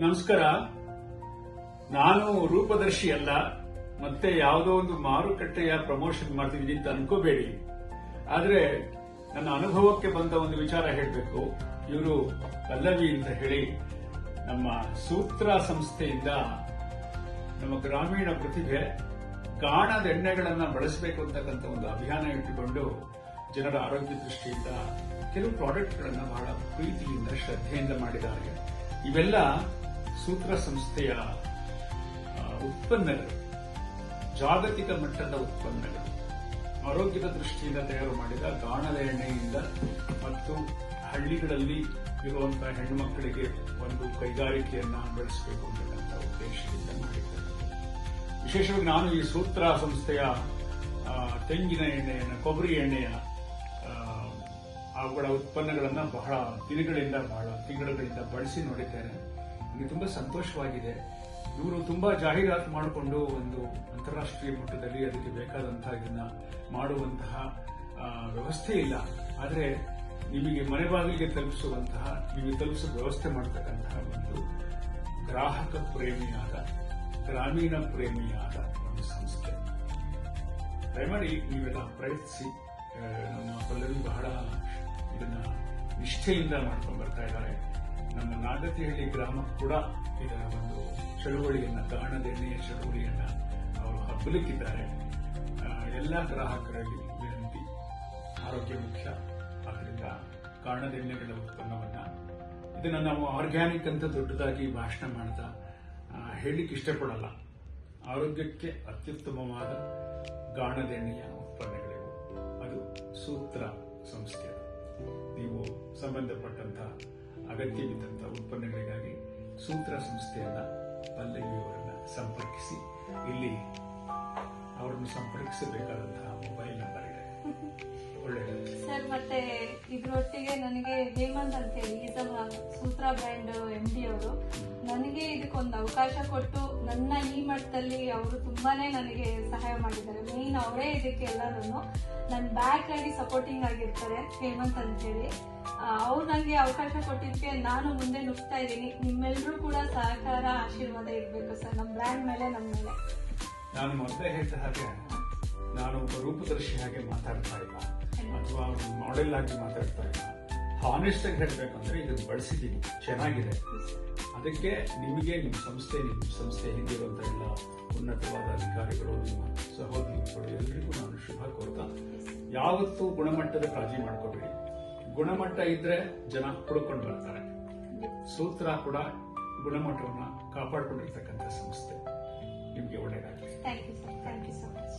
ನಮಸ್ಕಾರ. ನಾನು ರೂಪದರ್ಶಿ ಅಲ್ಲ, ಮತ್ತೆ ಯಾವುದೋ ಒಂದು ಮಾರುಕಟ್ಟೆಯ ಪ್ರಮೋಷನ್ ಮಾಡ್ತಿದ್ದೀನಿ ಅಂತ ಅನ್ಕೋಬೇಡಿ. ಆದ್ರೆ ನನ್ನ ಅನುಭವಕ್ಕೆ ಬಂದ ಒಂದು ವಿಚಾರ ಹೇಳಬೇಕು. ಇವರು ಪಲ್ಲವಿ ಅಂತ ಹೇಳಿ ನಮ್ಮ ಸೂತ್ರ ಸಂಸ್ಥೆಯಿಂದ ನಮ್ಮ ಗ್ರಾಮೀಣ ಪ್ರತಿಭೆ ಗಾಣದ ಎಣ್ಣೆಗಳನ್ನ ಬಳಸಬೇಕು ಅಂತಕ್ಕಂಥ ಒಂದು ಅಭಿಯಾನ ಇಟ್ಟುಕೊಂಡು ಜನರ ಆರೋಗ್ಯ ದೃಷ್ಟಿಯಿಂದ ಕೆಲವು ಪ್ರಾಡಕ್ಟ್ಗಳನ್ನ ಬಹಳ ಪ್ರೀತಿಯಿಂದ, ಶ್ರದ್ಧೆಯಿಂದ ಮಾಡಿದ್ದಾರೆ. ಇವೆಲ್ಲ ಸೂತ್ರ ಸಂಸ್ಥೆಯ ಉತ್ಪನ್ನಗಳು, ಜಾಗತಿಕ ಮಟ್ಟದ ಉತ್ಪನ್ನಗಳು, ಆರೋಗ್ಯದ ದೃಷ್ಟಿಯಿಂದ ತಯಾರು ಮಾಡಿದ ಗಾಣದ ಎಣ್ಣೆಯಿಂದ ಮತ್ತು ಹಳ್ಳಿಗಳಲ್ಲಿ ಇರುವಂತಹ ಹೆಣ್ಣು ಮಕ್ಕಳಿಗೆ ಒಂದು ಕೈಗಾರಿಕೆಯನ್ನ ಬೆಳೆಸಬೇಕು ಅಂತ ಉದ್ದೇಶದಿಂದ ಮಾಡಿದ್ದಾರೆ. ವಿಶೇಷವಾಗಿ ನಾನು ಈ ಸೂತ್ರ ಸಂಸ್ಥೆಯ ತೆಂಗಿನ ಎಣ್ಣೆಯನ್ನು, ಕೊಬ್ಬರಿ ಎಣ್ಣೆಯ ಅವುಗಳ ಉತ್ಪನ್ನಗಳನ್ನ ಬಹಳ ದಿನಗಳಿಂದ, ಬಹಳ ತಿಂಗಳುಗಳಿಂದ ಬಳಸಿ ನೋಡಿದ್ದೇನೆ. ನನಗೆ ತುಂಬಾ ಸಂತೋಷವಾಗಿದೆ. ಇವರು ತುಂಬಾ ಜಾಹೀರಾತು ಮಾಡಿಕೊಂಡು ಒಂದು ಅಂತಾರಾಷ್ಟ್ರೀಯ ಮಟ್ಟದಲ್ಲಿ ಅದಕ್ಕೆ ಬೇಕಾದಂತಹ ಇದನ್ನ ಮಾಡುವಂತಹ ವ್ಯವಸ್ಥೆ ಇಲ್ಲ. ಆದರೆ ನಿಮಗೆ ಮನೆ ಬಾಗಿಲಿಗೆ ತಲುಪಿಸುವಂತಹ, ನಿಮಗೆ ತಲುಪಿಸುವ ವ್ಯವಸ್ಥೆ ಮಾಡತಕ್ಕಂತಹ ಒಂದು ಗ್ರಾಹಕ ಪ್ರೇಮಿಯಾದ, ಗ್ರಾಮೀಣ ಪ್ರೇಮಿಯಾದ ಒಂದು ಸಂಸ್ಥೆ. ದಯಮಾಡಿ ನೀವೆಲ್ಲ ಪ್ರಯತ್ನಿಸಿ ನಮ್ಮ ಬಹಳ ಇದನ್ನ ನಿಷ್ಠೆಯಿಂದ ಮಾಡ್ಕೊಂಡು ನಮ್ಮ ನಾಗತಿಹಳ್ಳಿ ಗ್ರಾಮ ಕೂಡ ಇದರ ಒಂದು ಚಳುವಳಿಯನ್ನ, ಗಾಣದೆಣ್ಣೆಯ ಚಳುವಳಿಯನ್ನ ಅವರು ಹಬ್ಬಲಿಕ್ಕಿದ್ದಾರೆ. ಎಲ್ಲ ಗ್ರಾಹಕರಲ್ಲಿ ವಿನಂತಿ, ಆರೋಗ್ಯ ಮುಖ್ಯ. ಆದ್ದರಿಂದ ಕಾರಣದೆಣ್ಣೆಗಳ ಉತ್ಪನ್ನವನ್ನ ಇದನ್ನ ನಾವು ಆರ್ಗ್ಯಾನಿಕ್ ಅಂತ ದೊಡ್ಡದಾಗಿ ಭಾಷಣ ಮಾಡ್ತಾ ಹೇಳಲಿಕ್ಕೆ ಇಷ್ಟಪಡಲ್ಲ. ಆರೋಗ್ಯಕ್ಕೆ ಅತ್ಯುತ್ತಮವಾದ ಗಾಣದೆಣ್ಣೆಯ ಉತ್ಪನ್ನಗಳಿವು. ಅದು ಸೂತ್ರ ಸಂಸ್ಥೆ ನೀವು ಸಂಬಂಧಪಟ್ಟಂತಹ ಅಗತ್ಯವಿದ್ದಂತಹ ಉತ್ಪನ್ನಗಳಿಗಾಗಿ ಸೂತ್ರ ಸಂಸ್ಥೆಯನ್ನ ಪಲ್ಲವಿಯವರನ್ನ ಸಂಪರ್ಕಿಸಿ. ಇಲ್ಲಿ ಅವರನ್ನು ಸಂಪರ್ಕಿಸಬೇಕಾದಂತಹ ಮೊಬೈಲ್ ನಂಬರ್ ಇದೆ. ಸರ್, ಮತ್ತೆ ಇದರೊಟ್ಟಿಗೆ ನನಗೆ ಹೇಮಂತ್ ಅಂತ ಹೇಳಿ ಸೂತ್ರ ಬ್ರ್ಯಾಂಡ್ ಎಂ ಡಿ ಅವರು. ನನಗೆ ಇದಕ್ಕೊಂದು ಅವಕಾಶ ಕೊಟ್ಟು ನನ್ನ ಈ ಮಟ್ಟದಲ್ಲಿ ಅವರು ತುಂಬಾನೇ ನನಗೆ ಸಹಾಯ ಮಾಡಿದ್ದಾರೆ. ಮೇನ್ ಅವರೇ ಇದಕ್ಕೆ ಎಲ್ಲರೂ ನನ್ನ ಬ್ಯಾಕ್ ಆಗಿ ಸಪೋರ್ಟಿಂಗ್ ಆಗಿರ್ತಾರೆ, ಹೇಮಂತ್ ಅಂತ ಹೇಳಿ ಅವ್ರು ನನಗೆ ಅವಕಾಶ ಕೊಟ್ಟಿದ್ದಕ್ಕೆ ನಾನು ಮುಂದೆ ನುಗ್ತಾ ಇದ್ದೀನಿ. ನಿಮ್ಮೆಲ್ಲರೂ ಕೂಡ ಸಹಕಾರ, ಆಶೀರ್ವಾದ ಇರಬೇಕು ಸರ್ ನಮ್ಮ ಬ್ರ್ಯಾಂಡ್ ಮೇಲೆ ನಮ್ಮ ಮೇಲೆ. ನಾನು ಮೊದಲೇ ಹೇಳಿದ ಹಾಗೆ, ನಾನು ಒಬ್ಬ ರೂಪದರ್ಶಿ ಹಾಗೆ ಮಾತಾಡ್ತಾ ಇಲ್ಲ. ಅಥವಾ ಮಾಡೆಲ್ ಆಗಿ ಮಾತಾಡ್ತಾ ಇಲ್ಲ. ಹಾನೆಸ್ಟ್ ಆಗಿ ಹೇಳ್ಬೇಕಂದ್ರೆ ಇದನ್ನು ಬಳಸಿದ್ದೀನಿ. ಚೆನ್ನಾಗಿದೆ. ಅದಕ್ಕೆ ನಿಮಗೆ ನಿಮ್ಮ ಸಂಸ್ಥೆ ನಿಮ್ಮ ಸಂಸ್ಥೆ ಹಿಂದಿರುವಂತ ಎಲ್ಲ ಉನ್ನತವಾದ ಅಧಿಕಾರಿಗಳು, ನಿಮ್ಮ ಸಹೋದ್ಯೋಗಿಗಳು ಎಲ್ರಿಗೂ ನಾನು ಶುಭ ಕೋರ್ತಾ, ಯಾವತ್ತೂ ಗುಣಮಟ್ಟದ ಕಾಳಜಿ ಮಾಡ್ಕೋಬೇಡಿ. ಗುಣಮಟ್ಟ ಇದ್ರೆ ಜನ ಹುಡ್ಕೊಂಡು ಬರ್ತಾರೆ. ಸೂತ್ರ ಕೂಡ ಗುಣಮಟ್ಟವನ್ನು ಕಾಪಾಡ್ಕೊಂಡಿರ್ತಕ್ಕಂಥ ಸಂಸ್ಥೆ. ನಿಮಗೆ ಒಳ್ಳೆಯದಾಗಲಿ thank you thank you so much